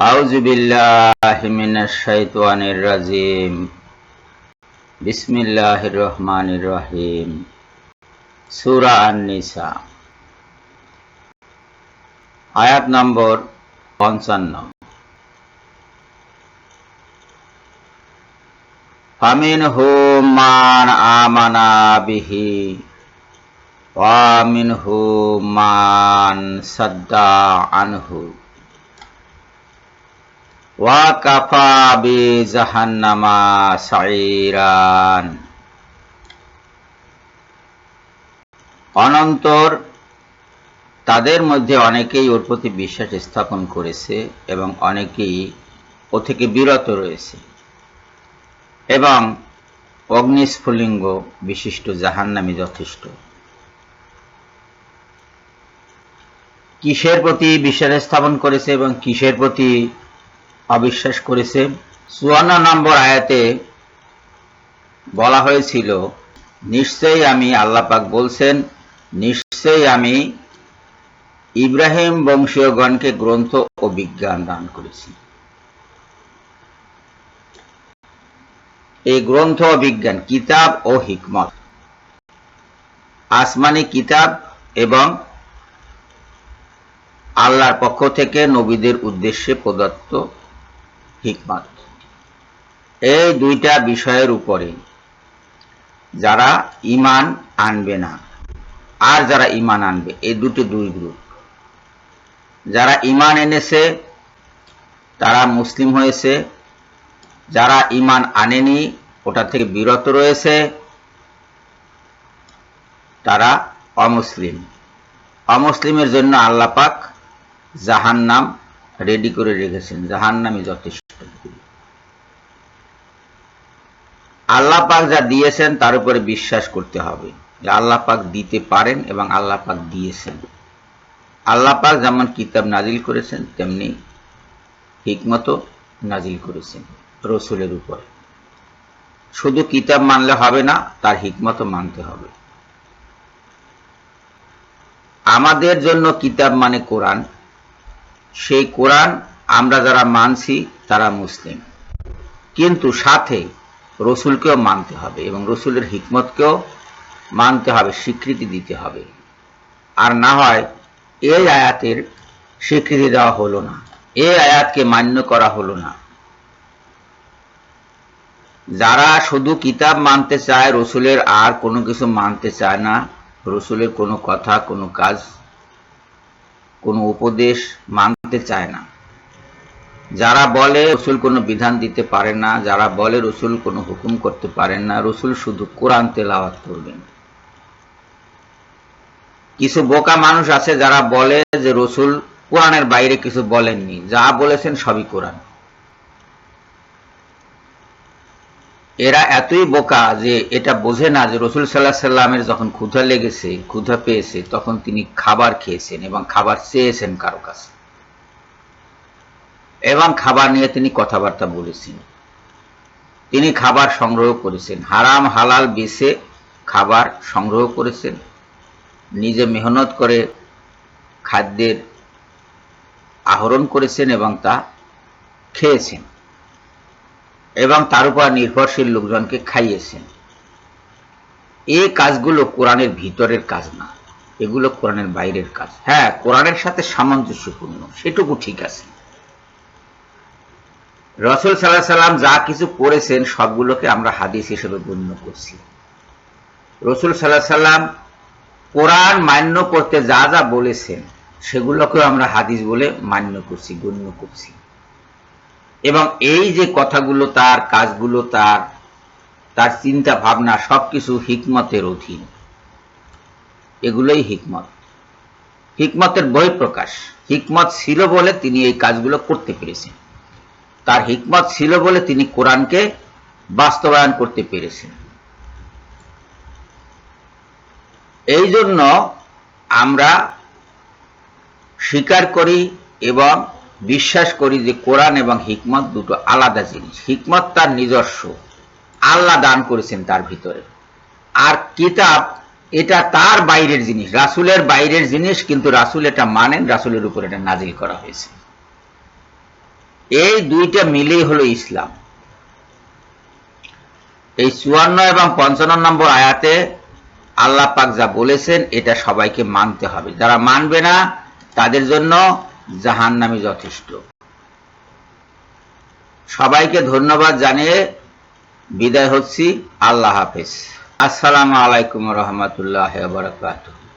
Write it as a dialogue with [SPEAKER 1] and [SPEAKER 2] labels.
[SPEAKER 1] أعوذ بالله من الشيطان الرجيم بسم الله الرحمن الرحيم সূরা আন-নিসা আয়াত নম্বর পঞ্চান্ন ফামিনহুম মান আমানা বিহি ওয়ামিনহুম মান সাদ্দা আনহু জাহান্নামা সাইরান অনন্তর তাদের মধ্যে অনেকেই ওর প্রতি বিশ্বাস স্থাপন করেছে এবং অনেকেই ও থেকে বিরত রয়েছে। এবং অগ্নিস্ফুলিঙ্গ বিশিষ্ট জাহান্নামী যথেষ্ট। কিসের প্রতি বিশ্বাস স্থাপন করেছে এবং কিসের প্রতি অবিশ্বাস করেছে। চুয়ান্ন নম্বর আয়াতে বলা হয়েছিল, নিশ্চয়ই আমি আল্লাপাক বলছেন, নিশ্চয়ই আমি ইব্রাহিম বংশীয়গণকে গ্রন্থ ও বিজ্ঞান দান করেছি। এই গ্রন্থ ও বিজ্ঞান কিতাব ও হিকমত। আসমানি কিতাব এবং আল্লাহর পক্ষ থেকে নবীদের উদ্দেশ্যে প্রদত্ত হিকমত। এই দুইটা বিষয়ের উপরে যারা ইমান আনবে না, আর যারা ইমান আনবে, এই দুটি দুই গ্রুপ। যারা ইমান এনেছে, তারা মুসলিম হয়েছে। যারা ইমান আনেনি, ওটা থেকে বিরত রয়েছে। তারা অমুসলিম। অমুসলিমের জন্য আল্লাপাক জাহান নাম রেডি করে রেখেছেন। জাহান নামই যথেষ্ট। আল্লাহ পাক যা দিয়েছেন তার উপরে বিশ্বাস করতে হবে যে আল্লাহ পাক দিতে পারেন এবং আল্লাহ পাক দিয়েছেন। আল্লাহ পাক যেমন কিতাব নাজিল করেছেন, তেমনি হিকমত নাজিল করেছেন রসুলের উপর। শুধু কিতাব মানলে হবে না, তার হিকমত মানতে হবে। আমাদের জন্য কিতাব মানে কোরআন। সেই কোরআন আমরা যারা মানছি, তারা মুসলিম। কিন্তু সাথে রসুলকেও মানতে হবে এবং রসুলের হিকমতকেও মানতে হবে, স্বীকৃতি দিতে হবে। আর না হয় এই আয়াতের স্বীকৃতি দেওয়া হলো না, এই আয়াতকে মান্য করা হলো না। যারা শুধু কিতাব মানতে চায়, রসুলের আর কোনো কিছু মানতে চায় না, রসুলের কোনো কথা, কোনো কাজ, কোনো উপদেশ মানতে চায় না। যারা বলে রসুল কোনো বিধান দিতে পারে না, যারা বলে রসুল কোনো হুকুম করতে পারেন না, রসুল শুধু কোরআন তেলাওয়াত করবেন। কিছু বোকা মানুষ আছে যারা বলে যে রসুল কোরআনের বাইরে কিছু বলেননি, যা বলেছেন সবই কোরআন। এরা এতই বোকা যে এটা বোঝে না যে রসুল সাল্লাহ সাল্লামের যখন ক্ষুধা লেগেছে, ক্ষুধা পেয়েছে, তখন তিনি খাবার খেয়েছেন এবং খাবার চেয়েছেন কারও কাছে। এবং খাবার নিয়ে তিনি কথাবার্তা বলেছেন। তিনি খাবার সংগ্রহ করেছেন। হারাম, হালাল বেছে খাবার সংগ্রহ করেছেন। নিজে মেহনত করে খাদ্যের আহরণ করেছেন এবং তা খেয়েছেন। এবং তার উপর নির্ভরশীল লোকজনকে খাইয়েছেন। এই কাজগুলো কোরআনের ভিতরের কাজ না। এগুলো কোরআনের বাইরের কাজ। হ্যাঁ কোরআনের সাথে সামঞ্জস্যপূর্ণ। সেটুকু ঠিক আছে। রসুল সাল্লাহ সাল্লাম যা কিছু করেছেন সবগুলোকে আমরা হাদিস হিসেবে গণ্য করছি। রসুল সাল্লাহ সাল্লাম কোরআন মান্য করতে যা যা বলেছেন, সেগুলোকেও আমরা হাদিস বলে মান্য করছি, গণ্য করছি। এবং এই যে কথাগুলো তার, কাজগুলো তার তার চিন্তা ভাবনা সবকিছু হিকমতের অধীন। এগুলোই হিকমত। হিকমতের বই প্রকাশ হিকমত ছিল বলে তিনি এই কাজগুলো করতে পেরেছেন। তার হিকমত ছিল বলে তিনি কোরআনকে বাস্তবায়ন করতে পেরেছেন। এই জন্য আমরা স্বীকার করি এবং বিশ্বাস করি যে কোরআন এবং হিকমত দুটো আলাদা জিনিস। হিকমত তার নিজস্ব। আল্লাহ দান করেছেন তার ভিতরে। আর কিতাব, এটা তার বাইরের জিনিস। রাসুলের বাইরের জিনিস, কিন্তু রাসুল এটা মানেন, রাসুলের উপর এটা নাজিল করা হয়েছে। এই দুইটা মিলেই হলো ইসলাম। এই চুয়ান্ন এবং পঞ্চান্ন নম্বর আয়াতে আল্লাহ পাক যা বলেছেন, এটা সবাইকে মানতে হবে। যারা মানবে না, তাদের জন্য জাহান নামে যথেষ্ট। সবাইকে ধন্যবাদ জানিয়ে বিদায় হচ্ছি। আল্লাহ হাফেজ। আসসালামু আলাইকুম রহমতুল্লাহ বারকাতুহ।